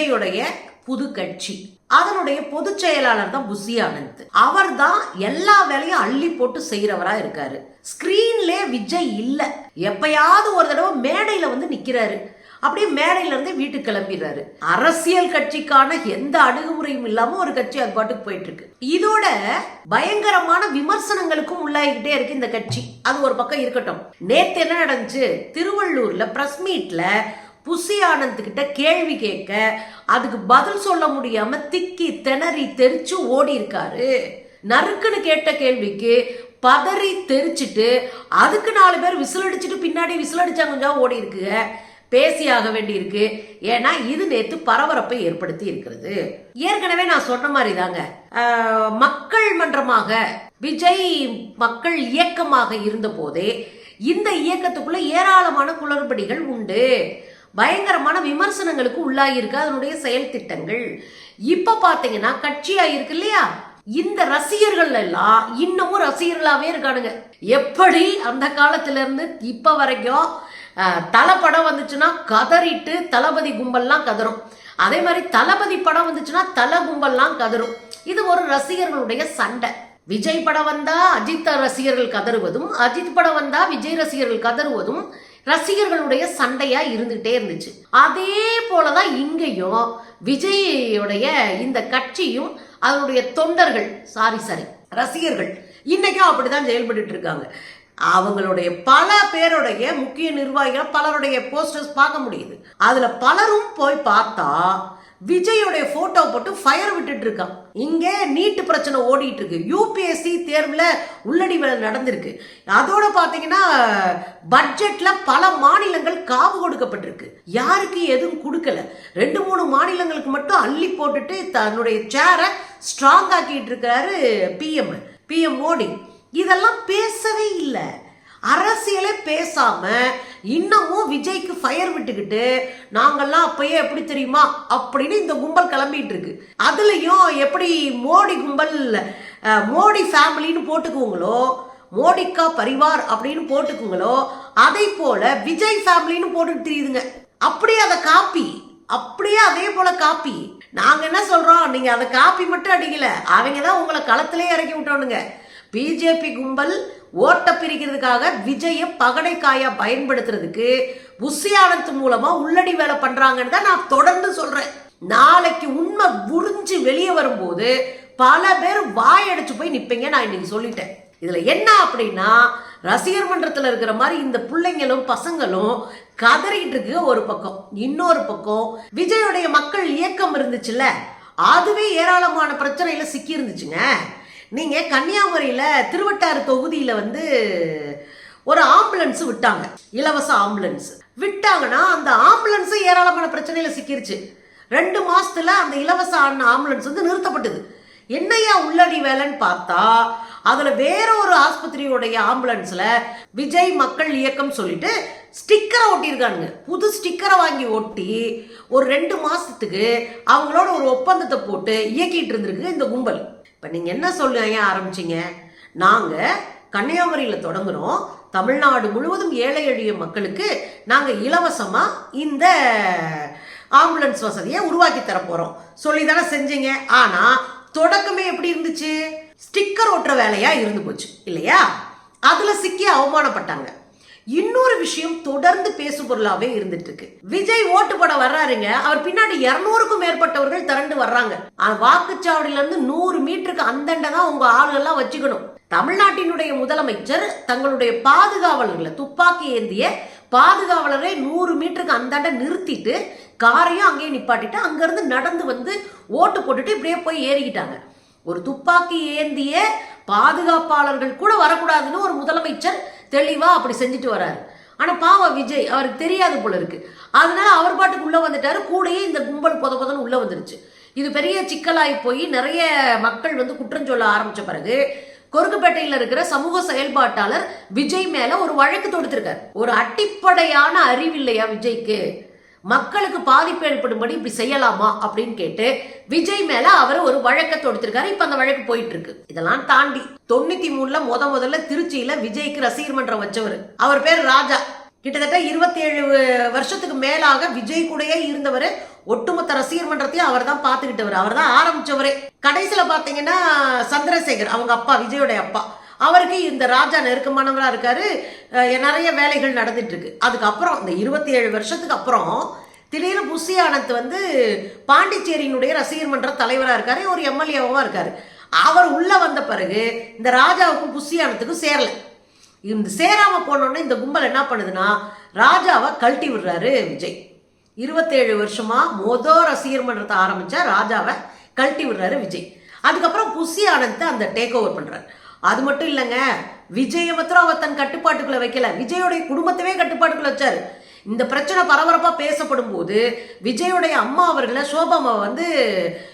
விஜயுடைய புது கட்சி. அதனுடைய பொதுச் செயலாளர் தான் புசி ஆனந்த். அவர் தான் எல்லா வேலையும் அள்ளி போட்டு செய்யறவரா இருக்காரு. ஸ்கிரீன்ல விஜய் இல்ல. எப்பயாவது ஒரு தடவை மேடையில வந்து நிக்கிறாரு. அப்படியே மேடையில இருந்து வீட்டுக்கு கிளம்பிடுறாரு. அரசியல் கட்சிக்கான எந்த அணுகுமுறையும் இல்லாம ஒரு கட்சி அது பாட்டுக்கு போயிட்டு இருக்கு இதோட பயங்கரமான விமர்சனங்களுக்கும் உள்ளாகிட்டே இருக்கு இந்த கட்சி. அது ஒரு பக்கம் இருக்கட்டும். நேத்து என்ன நடந்துச்சு? திருவள்ளூர்ல பிரஸ் மீட்ல புசி ஆனந்த்கிட்ட கேள்வி கேட்க அதுக்கு பதில் சொல்ல முடியாம திக்கி திணறி தெரிச்சு ஓடி இருக்காரு நறுக்குன்னு கேட்ட கேள்விக்கு பதறி தெரிச்சிட்டு அதுக்கு நாலு பேர் விசில் அடிச்சுட்டு பின்னாடி விசில் அடிச்சாங்க கொஞ்சம் ஓடி இருக்குங்க பேசியாக வேண்டியிருக்கு. ஏன்னா இது நேத்து பரபரப்பை ஏற்படுத்தி இருக்கிறது. ஏற்கனவே நான் சொன்ன மாதிரி தாங்க மக்கள் மன்றமாக விஜய் மக்கள் இயக்கமாக இருந்த போதே இந்த இயக்கத்துக்குள்ள ஏராளமான குளறுபடிகள் உண்டு. பயங்கரமான விமர்சனங்களுக்கு உள்ளாகிருக்கு அதனுடைய செயல் திட்டங்கள். இப்ப பாத்தீங்கன்னா கட்சியாக இருக்கு இல்லையா? இந்த ரசிகர்கள் எல்லாம் இன்னமும் ரசிகர்களாவே இருக்கானுங்க. எப்படி அந்த காலத்துல இருந்து இப்ப வரைக்கும் தலை படம் வந்துச்சுன்னா கதறிட்டு தளபதி கும்பல்லாம் கதறும். அதே மாதிரி தளபதி படம் வந்துச்சுன்னா தல கும்பல்லாம் கதறும். இது ஒரு ரசிகர்களுடைய சண்டை. விஜய் படம் வந்தா அஜித் ரசிகர்கள் கதறுவதும் அஜித் படம் வந்தா விஜய் ரசிகர்கள் கதறுவதும் ரசிகர்களுடைய சண்டையா இருந்துகிட்டே இருந்துச்சு. அதே போலதான் இங்கேயும் விஜயுடைய இந்த கட்சியும் அதனுடைய தொண்டர்கள் சாரி சாரி ரசிகர்கள் இன்னைக்கும் அப்படிதான் செயல்பட்டு இருக்காங்க. அவங்களுடைய பல பேருடைய முக்கிய நிர்வாகிகள் பலருடைய போஸ்டர்ஸ் பார்க்க முடியுது. அதுல பலரும் போய் பார்த்தா விஜயோடைய போட்டோ போட்டு ஃபயர் விட்டுட்டு இருக்கான். இங்க நீட்டு பிரச்சனை ஓடிட்டு இருக்கு. யூபிஎஸ்சி தேர்வுல உள்ளடி வேலை நடந்திருக்கு. அதோட பாத்தீங்கன்னா பட்ஜெட்ல பல மாநிலங்கள் காவு கொடுக்கப்பட்டிருக்கு. யாருக்கு எதுவும் கொடுக்கல. ரெண்டு மூணு மாநிலங்களுக்கு மட்டும் அள்ளி போட்டுட்டு தன்னுடைய சேரை ஸ்ட்ராங் ஆக்கிட்டு இருக்கிறாரு பிஎம் பிஎம் மோடி. இதெல்லாம் பேசவே இல்லை. அரசியலே பேசாம இன்னமும் விஜய்க்கு ஃபயர் விட்டுக்கிட்டு நாங்கள்லாம் அப்பயே எப்படி தெரியுமா? அப்படின்னு இந்த கும்பல் கிளம்பிட்டு இருக்கு. அதுலயும் எப்படி மோடி கும்பல் மோடி ஃபேமிலின்னு போட்டுக்குவங்களோ மோடிக்கா பரிவார் அப்படின்னு போட்டுக்குங்களோ அதை போல விஜய் ஃபேமிலின்னு போட்டுட்டு தெரியுதுங்க. அப்படியே அதை காப்பி அப்படியே அதே போல காப்பி. நாங்க என்ன சொல்றோம்? நீங்க அதை காப்பி மட்டும் அடிக்கல. அவங்க தான் உங்களை களத்திலே இறக்கி விட்டோனுங்க. பிஜேபி கும்பல் ஓட்ட பிரிக்கிறதுக்காக விஜய பகடைக்காயா பயன்படுத்துறதுக்கு புஷியானத்து மூலமா உள்ளடி வேலை பண்றாங்கன்னு தான் நான் தொடர்ந்து சொல்றேன். நாளைக்கு உண்மை புரிஞ்சு வெளியே வரும்போது பல பேர் வாயடிச்சு போய் நிப்பீங்க நான் இன்னைக்கு சொல்லிட்டேன். இதுல என்ன அப்படின்னா ரசிகர் மன்றத்துல இருக்கிற மாதிரி இந்த பிள்ளைங்களும் பசங்களும் கதறிட்டு இருக்கு ஒரு பக்கம். இன்னொரு பக்கம் விஜயுடைய மக்கள் இயக்கம் இருந்துச்சுல்ல? அதுவே ஏராளமான பிரச்சனையில சிக்கி இருந்துச்சுங்க நீங்கள் கன்னியாகுமரியில் திருவட்டாறு தொகுதியில் வந்து ஒரு ஆம்புலன்ஸ் விட்டாங்க. இலவச ஆம்புலன்ஸ். விட்டாங்கன்னா அந்த ஆம்புலன்ஸு ஏராளமான பிரச்சனையில் சிக்கிருச்சு. ரெண்டு மாதத்தில் அந்த இலவச ஆம்புலன்ஸ் வந்து நிறுத்தப்பட்டது. என்னையா உள்ளடி வேலைன்னு பார்த்தா அதில் வேற ஒரு ஆஸ்பத்திரியோடைய ஆம்புலன்ஸில் விஜய் மக்கள் இயக்கம் சொல்லிட்டு ஸ்டிக்கரை ஒட்டியிருக்கானுங்க. புது ஸ்டிக்கரை வாங்கி ஒட்டி ஒரு ரெண்டு மாதத்துக்கு அவங்களோட ஒரு ஒப்பந்தத்தை போட்டு இயக்கிட்டு இருந்திருக்கு இந்த கும்பல். இப்போ நீங்கள் என்ன சொல்லுங்க ஆரம்பிச்சீங்க? நாங்கள் கன்னியாகுமரியில் தொடங்குகிறோம் தமிழ்நாடு முழுவதும் ஏழை எளிய மக்களுக்கு நாங்கள் இலவசமாக இந்த ஆம்புலன்ஸ் வசதியை உருவாக்கி தர சொல்லி தானே செஞ்சீங்க. ஆனால் தொடக்கமே எப்படி இருந்துச்சு? ஸ்டிக்கர் ஒட்டுற வேலையாக இருந்து போச்சு இல்லையா? அதில் சிக்கி அவமானப்பட்டாங்க. இன்னொரு விஷயம் தொடர்ந்து பேசு பொருளாவே இருந்துட்டு இருக்கு விஜய் ஓட்டு போட வர்றாருங்க. அவர் பின்னாடி இருநூறுக்கும் மேற்பட்டவர்கள் திரண்டு வர்றாங்க. வாக்குச்சாவடியில இருந்து நூறு மீட்டருக்கு அந்தண்ட தான் உங்க ஆளுகள்லாம் வச்சுக்கணும். தமிழ்நாட்டினுடைய முதலமைச்சர் தங்களுடைய பாதுகாவலர்களை துப்பாக்கி ஏந்திய பாதுகாவலரை நூறு மீட்டருக்கு அந்தாண்ட நிறுத்திட்டு காரையும் அங்கேயே நிப்பாட்டிட்டு அங்கிருந்து நடந்து வந்து ஓட்டு போட்டுட்டு இப்படியே போய் ஏறிக்கிட்டாங்க. ஒரு துப்பாக்கி ஏந்திய பாதுகாப்பாளர்கள் கூட வரக்கூடாதுன்னு ஒரு முதலமைச்சர் தெளிவாக அப்படி செஞ்சுட்டு வராரு. ஆனால் பாவம் விஜய் அவருக்கு தெரியாது போல இருக்கு. அதனால அவர் பாட்டுக்கு உள்ளே வந்துட்டாரு கூடயே இந்த கும்பல் பொத பொதன்னு உள்ளே வந்துருச்சு. இது பெரிய சிக்கலாகி போய் நிறைய மக்கள் வந்து குற்றம் சொல்ல ஆரம்பித்த பிறகு கொருக்குப்பேட்டையில் இருக்கிற சமூக செயல்பாட்டாளர் விஜய் மேல ஒரு வழக்கு தொடுத்திருக்காரு. ஒரு அடிப்படையான அறிவில்லையா விஜய்க்கு? மக்களுக்கு பாதிப்பு ஏற்படும்படி இப்படி செய்யலாமா அப்படின்னு கேட்டு விஜய் மேல அவர் ஒரு வழக்க தொடுத்திருக்காரு. இப்ப அந்த வழக்கு போயிட்டு இருக்கு இதெல்லாம் தாண்டி தொண்ணூத்தி மூணுல முத முதல்ல திருச்சியில விஜய்க்கு ரசிகர் மன்றம் வச்சவர். அவர் பேர் ராஜா. கிட்டத்தட்ட இருபத்தி ஏழு வருஷத்துக்கு மேலாக விஜய் கூடயே இருந்தவர் ஒட்டுமொத்த ரசிகர் மன்றத்தையும் அவர் தான் பார்த்துக்கிட்டவர். அவர் தான் ஆரம்பிச்சவரே. கடைசியில பாத்தீங்கன்னா சந்திரசேகர் அவங்க அப்பா விஜயோடைய அப்பா. அவருக்கு இந்த ராஜா நெருக்கமானவராக இருக்காரு. நிறைய வேலைகள் நடந்துட்டு இருக்கு. அதுக்கப்புறம் இந்த இருபத்தி ஏழு வருஷத்துக்கு அப்புறம் திடீர்னு புஷி ஆனந்த் வந்து பாண்டிச்சேரியினுடைய ரசிகர் மன்ற தலைவராக இருக்காரு. ஒரு எம்எல்ஏவாக இருக்காரு. அவர் உள்ள வந்த பிறகு இந்த ராஜாவுக்கும் புஷி ஆனந்துக்கும் சேரல. இந்த சேராம போனோடனே இந்த கும்பல் என்ன பண்ணுதுன்னா ராஜாவை கழட்டி விடுறாரு விஜய். இருபத்தேழு வருஷமா மொத ரசிகர் மன்றத்தை ஆரம்பிச்சா ராஜாவை கழட்டி விடுறாரு விஜய். அதுக்கப்புறம் புஷி ஆனந்த் அந்த டேக் ஓவர் பண்ணுறாரு அது மட்டும் இல்லைங்க விஜயை மாத்திரம் அவர் தன் கட்டுப்பாட்டுக்குள்ளே வைக்கல. விஜயோடைய குடும்பத்தவே கட்டுப்பாட்டுக்குள்ள வச்சார். இந்த பிரச்சனை பரபரப்பாக பேசப்படும் போது விஜயோடைய அம்மா அவர்களை சோபாமா வந்து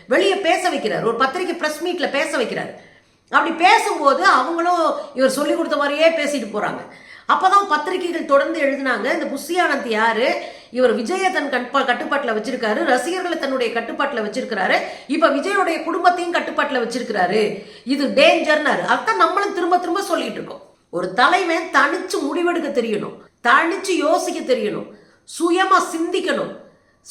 வெளியே பேச வைக்கிறார். ஒரு பத்திரிக்கை ப்ரெஸ் மீட்டில் பேச வைக்கிறார். அப்படி பேசும்போது அவங்களும் இவர் சொல்லி கொடுத்த மாதிரியே பேசிட்டு அப்போ தான் பத்திரிகைகள் தொடர்ந்து எழுதினாங்க இந்த புஷியானந்த் யார்? இவர் விஜயை தன் கட்பா கட்டுப்பாட்டில் வச்சிருக்காரு. ரசிகர்களை தன்னுடைய கட்டுப்பாட்டில் வச்சிருக்கிறாரு. இப்போ விஜயோடைய குடும்பத்தையும் கட்டுப்பாட்டில் வச்சிருக்கிறாரு. இது டேஞ்சர்னாரு அதான் நம்மளும் திரும்ப திரும்ப சொல்லிட்டு இருக்கோம். ஒரு தலைவன் தனிச்சு முடிவெடுக்க தெரியணும். தனிச்சு யோசிக்க தெரியணும். சுயமா சிந்திக்கணும்.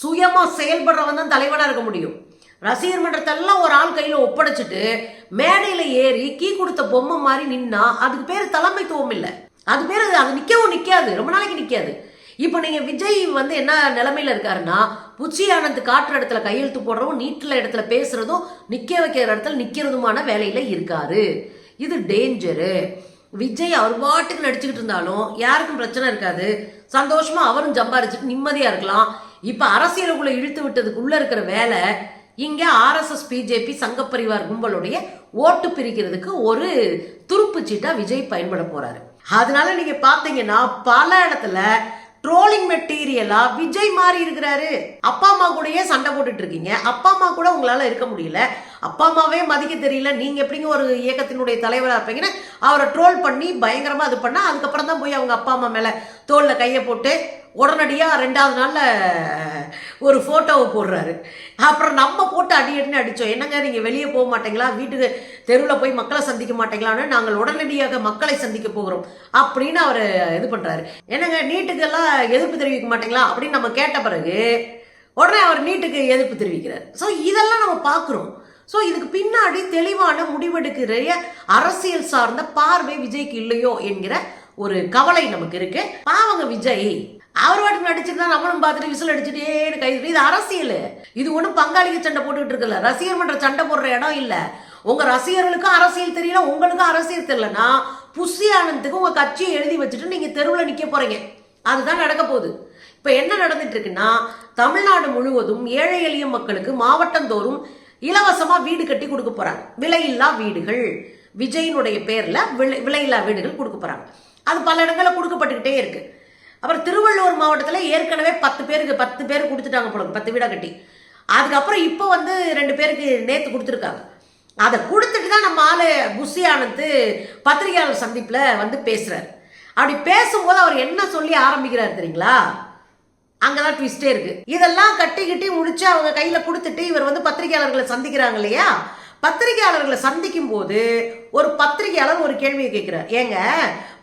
சுயமா செயல்படுறவன் தான் தலைவனாக இருக்க முடியும். ரசிகர் மன்றத்தெல்லாம் ஒரு ஆள் கையில் ஒப்படைச்சிட்டு மேடையில் ஏறி கீ கொடுத்த பொம்மை மாதிரி நின்னா அதுக்கு பேர் தலைமைத்துவம் இல்லை. அது பேர் அது நிற்கவும் நிற்காது ரொம்ப நாளைக்கு நிற்காது இப்போ நீங்கள் விஜய் வந்து என்ன நிலமையில் இருக்காருன்னா புச்சி ஆனந்த் காட்டுற இடத்துல கையெழுத்து போடுறதும் நீட்டில் இடத்துல பேசுறதும் நிற்க வைக்கிற இடத்துல நிற்கிறதுமான வேலையில் இருக்காரு. இது டேஞ்சரு விஜய் அவர் பாட்டுக்கு நடிச்சுக்கிட்டு இருந்தாலும் யாருக்கும் பிரச்சனை இருக்காது. சந்தோஷமாக அவரும் சம்பாரிச்சுட்டு நிம்மதியாக இருக்கலாம். இப்போ அரசியலுக்குள்ளே இழுத்து விட்டதுக்குள்ளே இருக்கிற வேலை இங்கே ஆர்எஸ்எஸ் பிஜேபி சங்கப்பரிவார் கும்பலுடைய ஓட்டு பிரிக்கிறதுக்கு ஒரு துருப்பு சீட்டாக விஜய் பயன்பட போகிறாரு அதனால நீங்கள் பார்த்தீங்கன்னா பல இடத்துல ட்ரோலிங் மெட்டீரியலா விஜய் மாறி இருக்கிறாரு. அப்பா அம்மா கூடயே சண்டை போட்டுட்டு இருக்கீங்க. அப்பா அம்மா கூட உங்களால இருக்க முடியல. அப்பா அம்மாவே மதிக்க தெரியல. நீங்க எப்படிங்க ஒரு இயக்கத்தினுடைய தலைவராக இருப்பீங்கன்னு அவரை ட்ரோல் பண்ணி பயங்கரமா அது பண்ணா அதுக்கப்புறம் தான் போய் அவங்க அப்பா அம்மா மேல தோல்ல கையை போட்டு உடனடியாக ரெண்டாவது நாளில் ஒரு ஃபோட்டோவை போடுறாரு. அப்புறம் நம்ம போட்டு அடி அடின்னு அடித்தோம் என்னங்க நீங்கள் வெளியே போக மாட்டீங்களா? வீட்டுக்கு தெருவில் போய் மக்களை சந்திக்க மாட்டீங்களான்னு நாங்கள் உடனடியாக மக்களை சந்திக்க போகிறோம் அப்படின்னு அவர் இது பண்ணுறாரு என்னங்க நீட்டுக்கெல்லாம் எதிர்ப்பு தெரிவிக்க மாட்டீங்களா? அப்படின்னு நம்ம கேட்ட பிறகு உடனே அவர் நீட்டுக்கு எதிர்ப்பு தெரிவிக்கிறார். ஸோ இதெல்லாம் நம்ம பார்க்குறோம். ஸோ இதுக்கு பின்னாடி தெளிவான முடிவெடுக்கிற அரசியல் சார்ந்த பார்வை விஜய்க்கு இல்லையோ என்கிற ஒரு கவலை நமக்கு இருக்கு. பாவங்க விஜய் அவர் வாட்டுக்கு நடிச்சிருந்தா நம்மளும் பார்த்துட்டு விசில் அடிச்சுட்டே கை இது அரசியல். இது ஒன்றும் பங்காளிக சண்டை போட்டுக்கிட்டு இருக்குல்ல ரசிகர் மன்ற சண்டை போடுற இடம் இல்லை. உங்கள் ரசிகர்களுக்கும் அரசியல் தெரியல உங்களுக்கும் அரசியல் தெரியலனா புஷி ஆனந்துக்கு உங்கள் கட்சியை எழுதி வச்சுட்டு நீங்கள் தெருவில் நிற்க போகிறீங்க அதுதான் நடக்க போகுது. இப்போ என்ன நடந்துட்டு இருக்குன்னா தமிழ்நாடு முழுவதும் ஏழை எளிய மக்களுக்கு மாவட்டந்தோறும் இலவசமாக வீடு கட்டி கொடுக்க போகிறாங்க விலையில்லா வீடுகள். விஜயினுடைய பேரில் விலை விலையில்லா வீடுகள் கொடுக்க போகிறாங்க அது பல இடங்களில் கொடுக்கப்பட்டுக்கிட்டே இருக்குது அப்புறம் திருவள்ளூர் மாவட்டத்தில் ஏற்கனவே பத்து பேருக்கு பத்து பேர் கொடுத்துட்டாங்க போல பத்து வீடாக கட்டி. அதுக்கப்புறம் இப்போ வந்து ரெண்டு பேருக்கு நேற்று கொடுத்துருக்காங்க. அதை கொடுத்துட்டு தான் நம்ம ஆள் புஷி ஆனந்த் பத்திரிகையாளர் சந்திப்பில் வந்து பேசுகிறார் அப்படி பேசும்போது அவர் என்ன சொல்லி ஆரம்பிக்கிறார் தெரியுங்களா? அங்கதான் ட்விஸ்டே இருக்குது இதெல்லாம் கட்டிக்கிட்டி முடிச்சு அவங்க கையில் கொடுத்துட்டு இவர் வந்து பத்திரிகையாளர்களை சந்திக்கிறாங்க இல்லையா? பத்திரிகையாளர்களை சந்திக்கும் போது ஒரு பத்திரிகையாளர் ஒரு கேள்வியை கேட்குறார். ஏங்க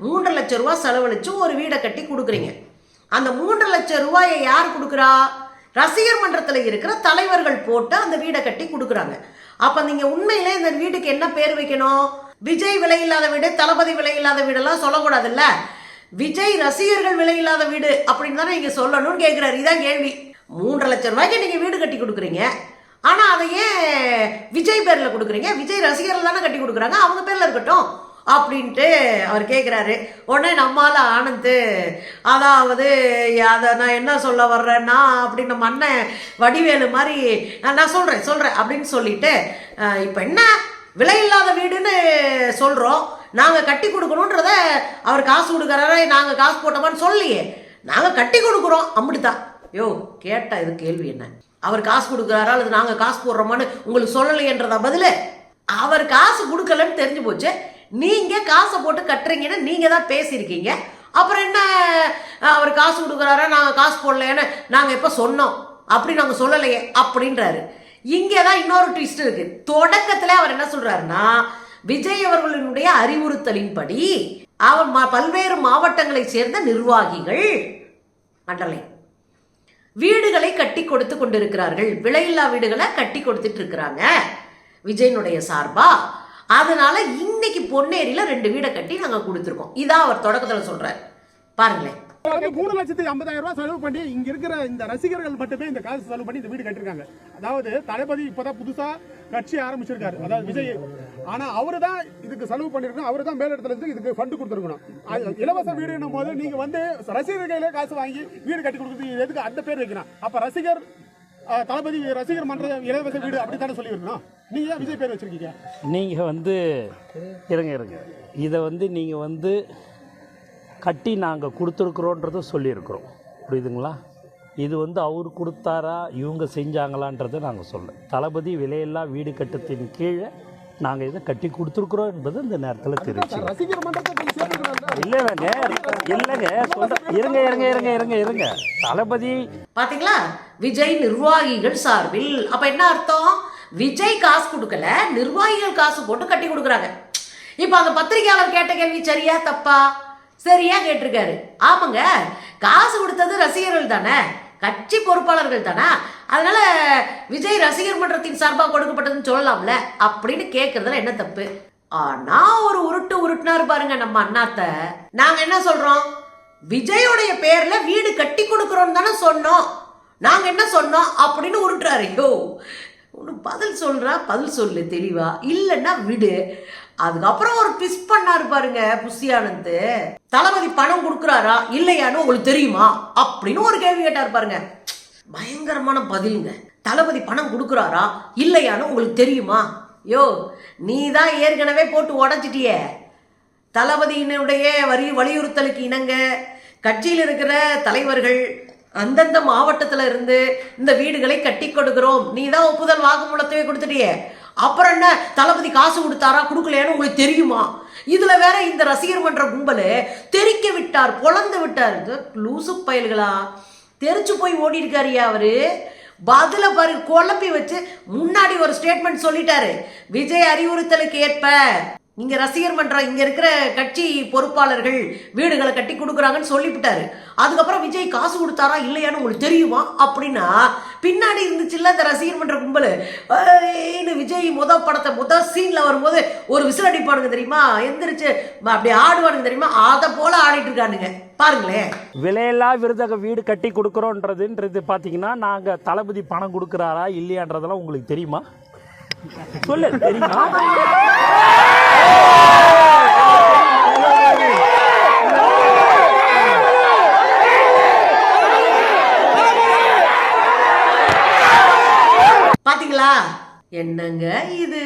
மூன்றரை லட்சம் ரூபா செலவழிச்சு ஒரு வீடை கட்டி கொடுக்குறீங்க. அந்த மூன்றரை லட்சம் ரூபாயை யார் கொடுக்குறா? ரசிகர் மன்றத்தில் இருக்கிற தலைவர்கள் போட்டு அந்த வீடை கட்டி கொடுக்குறாங்க. அப்போ நீங்கள் உண்மையிலே இந்த வீட்டுக்கு என்ன பேர் வைக்கணும்? விஜய் விலை இல்லாத வீடு தளபதி விலை இல்லாத வீடெல்லாம் சொல்லக்கூடாதுல்ல? விஜய் ரசிகர்கள் விலை இல்லாத வீடு அப்படின்னு தானே நீங்கள் சொல்லணும்னு கேட்குறாரு. இதான் கேள்வி. மூன்றரை லட்சம் ரூபாய்க்கு நீங்கள் வீடு கட்டி கொடுக்குறீங்க. ஆனால் அதை ஏன் விஜய் பேரில் கொடுக்குறீங்க? விஜய் ரசிகர்கள் தானே கட்டி கொடுக்குறாங்க. அவங்க பேரில் இருக்கட்டும் அப்படின்ட்டு அவர் கேட்குறாரு உடனே நம்மால் ஆனந்த் அதாவது அதை நான் என்ன சொல்ல வர்றேன்னா அப்படின்னு நம்ம அண்ணன் வடிவேலு மாதிரி "நான் நான் சொல்கிறேன் சொல்கிறேன் அப்படின்னு சொல்லிட்டு இப்போ என்ன? விலை இல்லாத வீடுன்னு சொல்கிறோம் நாங்கள் கட்டி கொடுக்கணுன்றத அவர் காசு கொடுக்குறாரா நாங்கள் காசு போட்டோமான்னு சொல்லலையே நாங்கள் கட்டி கொடுக்குறோம். அப்படித்தான். யோ கேட்டால் இது கேள்வி என்ன? அவர் காசு கொடுக்குறாரா அல்லது நாங்கள் காசு போடுறோமான்னு உங்களுக்கு சொல்லலையன்றதா பதில்? அவர் காசு கொடுக்கலன்னு தெரிஞ்சு போச்சு. நீங்கள் காசை போட்டு கட்டுறீங்கன்னு நீங்கள் தான் பேசியிருக்கீங்க. அப்புறம் என்ன அவர் காசு கொடுக்குறாரா நாங்கள் காசு போடலையேன்னு நாங்கள் எப்போ சொன்னோம்? அப்படி நாங்கள் சொல்லலையே அப்படின்றாரு. இங்கே தான் இன்னொரு ட்விஸ்ட் இருக்கு. தொடக்கத்தில் அவர் என்ன சொல்றாருன்னா விஜய் அவர்களினுடைய அறிவுறுத்தலின்படி அவர் பல்வேறு மாவட்டங்களை சேர்ந்த நிர்வாகிகள் அண்டர்லைன் வீடுகளை கட்டி கொடுத்து கொண்டிருக்கிறார்கள். விலையில்லா வீடுகளை கட்டி கொடுத்துட்டு இருக்கிறாங்க. விஜயனுடைய சார்பா. அதனால இன்னைக்கு பொன்னேரியில ரெண்டு வீடை கட்டி நாங்க கொடுத்துருக்கோம். இதான் அவர் தொடக்கத்துல சொல்றாரு. பாருங்களேன். மூணு லட்சத்தி ஐம்பதாயிரம் ரூபாய் செலவு பண்ணி இங்க இருக்கிற இந்த ரசிகர்கள் மட்டுமே இந்த காசு செலவு பண்ணி இந்த வீடு கட்டிருக்காங்க. அதாவது தளபதி இப்பதான் புதுசா கட்சி ஆரம்பிச்சிருக்காரு. அதாவது விஜய். ஆனா அவரு தான் இதுக்கு செலவு பண்ணிருக்கணும். அவரு தான் மேலிடத்துல இருந்து இதுக்கு ஃபண்டு கொடுத்துருக்கணும். இலவச வீடுன்னும் போது நீங்க வந்து ரசிகர் கையில காசு வாங்கி வீடு கட்டி கொடுக்குறது எதுக்கு அந்த பேர் வைக்கணும்? அப்ப ரசிகர் தளபதி ரசிகர் மன்ற இலவச வீடு அப்படித்தானே தானே இருக்கணும் நீங்க விஜய் பேர் வச்சிருக்கீங்க? நீங்கள் வந்து இருங்க இருங்க. இதை வந்து நீங்கள் வந்து கட்டி நாங்கள் கொடுத்துருக்குறோன்றதை சொல்லியிருக்கிறோம். புரியுதுங்களா? இது வந்து அவர் கொடுத்தாரா இவங்க செஞ்சாங்களான்றதை நாங்கள் சொல்ல தளபதி விலையில்லா வீடு கட்டத்தின் கீழே நாங்கள் இதை கட்டி கொடுத்துருக்குறோம் என்பது இந்த நேரத்தில் தெரிவிச்சு இல்லைங்க இல்லைங்க சொல்ற இருங்க இருங்க இருங்க இருங்க இருங்க. தளபதி பாத்தீங்களா? விஜய் நிர்வாகிகள் சார்பில். அப்ப என்ன அர்த்தம்? விஜய் காசு கொடுக்கல நிர்வாகிகள் காசு போட்டு கட்டி கொடுக்குறாங்க. இப்ப அந்த பத்திரிகையாளர் கேட்ட கேள்வி சரியா தப்பா? சரியா கேட்டிருக்காரு. ஆமாங்க. காசு கொடுத்தது ரசிகர்கள் தானே. கட்சி பொறுப்பாளர்கள் தானே? அதனால விஜய் ரசிகர் மன்றத்தின் சார்பாக கொடுக்கப்பட்டதுன்னு சொல்லலாம்ல. அப்படின்னு கேட்கறதுல என்ன தப்பு? ஆனா ஒரு உருட்டு உருட்டுனாரு பாருங்க நம்ம அண்ணாத்த. நாங்க என்ன சொல்றோம்? விஜயோடைய பேர்ல வீடு கட்டி கொடுக்கறோம் தானே சொன்னோம். நாங்க என்ன சொன்னோம்? அப்படின்னு உருட்டுறாரு. யோ ஒன்று பதில் சொல்கிறா பதில் சொல்லு தெளிவா. இல்லைன்னா விடு. அதுக்கப்புறம் ஒரு பிஸ் பண்ணாரு பாருங்க புஷியானந்த் தளபதி பணம் கொடுக்குறாரா இல்லையான்னு உங்களுக்கு தெரியுமா? அப்படின்னு ஒரு கேள்வி கேட்டார் பாருங்க. பயங்கரமான பதிலுங்க. தளபதி பணம் கொடுக்குறாரா இல்லையான்னு உங்களுக்கு தெரியுமா? யோ நீ தான் ஏற்கனவே போட்டு உடச்சிட்டியே. தளபதியினுடைய வரி வலியுறுத்தலுக்கு இணங்க கட்சியில் இருக்கிற தலைவர்கள் அந்தந்த மாவட்டத்துல இருந்து இந்த வீடுகளை கட்டி கொடுக்கிறோம். நீ தான் ஒப்புதல் வாக்குமூலத்தையே கொடுத்துட்டியே. அப்புறம் என்ன? தளபதி காசு கொடுத்தாரா? கொடுக்கலையான்னு உங்களுக்கு தெரியுமா? இதுல வேற இந்த ரசிகர் மன்ற கும்பல் தெரிக்க விட்டார் பொழந்து விட்டார். லூசு பயல்களா? தெரிச்சு போய் ஓடி இருக்காருயா அவரு. பதில பாரு குழப்பி வச்சு முன்னாடி ஒரு ஸ்டேட்மெண்ட் சொல்லிட்டாரு. விஜய் அறிவுறுத்தலுக்கு ஏற்ப. இங்கே ரசிகர் மன்றம் இங்க இருக்கிற கட்சி பொறுப்பாளர்கள் வீடுகளை கட்டி கொடுக்குறாங்கன்னு சொல்லிவிட்டாரு. அதுக்கப்புறம் விஜய் காசு கொடுத்தாரா இல்லையான்னு உங்களுக்கு தெரியுமா? அப்படின்னா பின்னாடி இருந்துச்சுல்ல இந்த ரசிகர் மன்ற கும்பல். ஏன்னு விஜய் முத படத்தை முத சீன்ல வரும்போது ஒரு விசில் அடிப்பானுங்க தெரியுமா? எந்திரிச்சு அப்படி ஆடுவானுங்க தெரியுமா? அதை போல ஆடிட்டு இருக்கானுங்க. பாருங்களேன். விலையில்லா விருதக வீடு கட்டி கொடுக்குறோன்றதுன்றது பார்த்தீங்கன்னா நாங்கள் தளபதி பணம் கொடுக்குறாரா இல்லையான்றதெல்லாம் உங்களுக்கு தெரியுமா? சொல்லு தெரியுமா? பாத்தீங்களா? என்னங்க இது?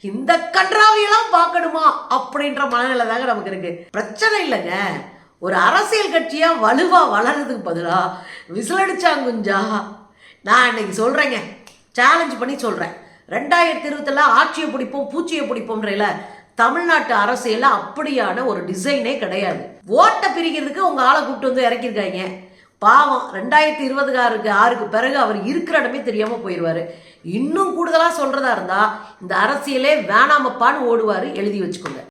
இந்த கன்றாவியெல்லாம் பார்க்கணுமா? அப்படின்ற மனநிலை தாங்க நமக்கு இருக்கு. பிரச்சனை இல்லைங்க. ஒரு அரசியல் கட்சியா வலுவா வளர்றதுக்கு பதிலா விசிலடிச்சாங்குஞ்சா நான் இன்னைக்கு சொல்றேங்க. சேலஞ்ச் பண்ணி சொல்றேன். ரெண்டாயிரத்தி இருபத்துல ஆட்சியை பிடிப்போம் பூச்சியை பிடிப்போம்ன்றல தமிழ்நாட்டு அரசியல அப்படியான ஒரு டிசைனே கிடையாது. ஓட்டை பிரிக்கிறதுக்கு உங்க ஆளை கூப்பிட்டு வந்து இறக்கியிருக்காங்க. பாவம் ரெண்டாயிரத்தி இருபதுக்கு ஆறுக்கு ஆறுக்கு பிறகு அவர் இருக்கிற இடமே தெரியாம போயிடுவாரு இன்னும் கூடுதலா சொல்றதா இருந்தா இந்த அரசியலே வேணாமப்பான்னு ஓடுவாரு எழுதி வச்சுக்கோங்க.